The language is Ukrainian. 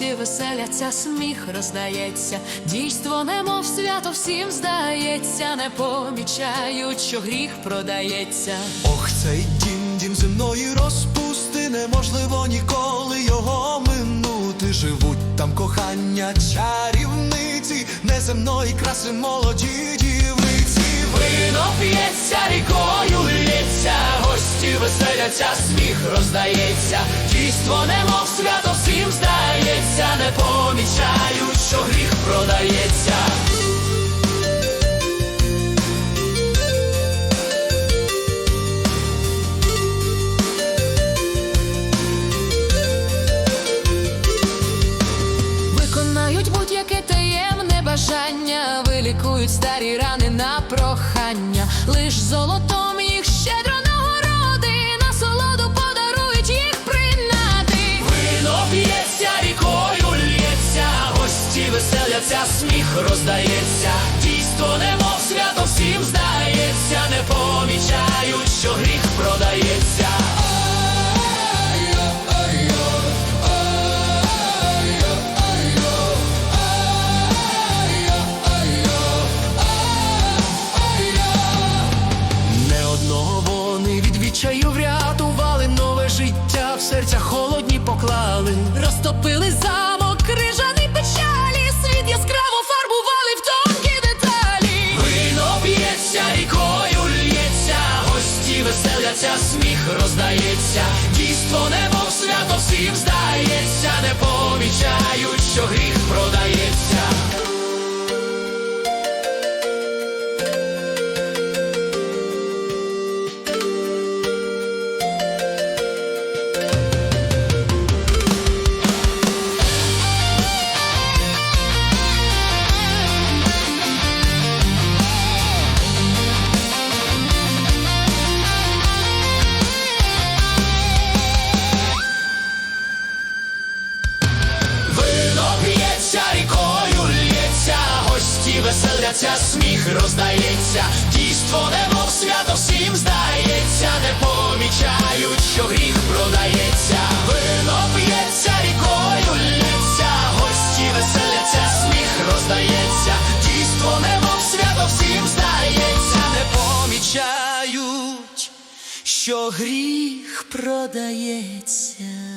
гості веселяться, сміх роздається, дійство, немов свято всім здається, не помічають, що гріх продається. Ох, цей дім, дім земної розпусти, неможливо ніколи його минути. Живуть там кохання, чарівниці, неземної краси молоді дівиці. Вино п'ється, рікою лється, гості сміх роздається, дійство, немов свято всім здається, не помічають, що гріх продається. Виконають будь-яке таємне бажання, вилікують старі рани на прохання, лиш золотом веселяться, сміх роздається, дійство, немов свято всім здається, не помічають, що гріх продається. Не одного вони від відчаю врятували нове життя, в серця холодні поклали. Розтопили замок, веселяться, сміх роздається, дійство немов свято всім здається, не помічають, гості сміх роздається, дійство немов свято всім здається, не помічають, що гріх продається. Вино п'ється, рікою лється, гості веселяться, сміх роздається, дійство немов свято всім здається, не помічають, що гріх продається.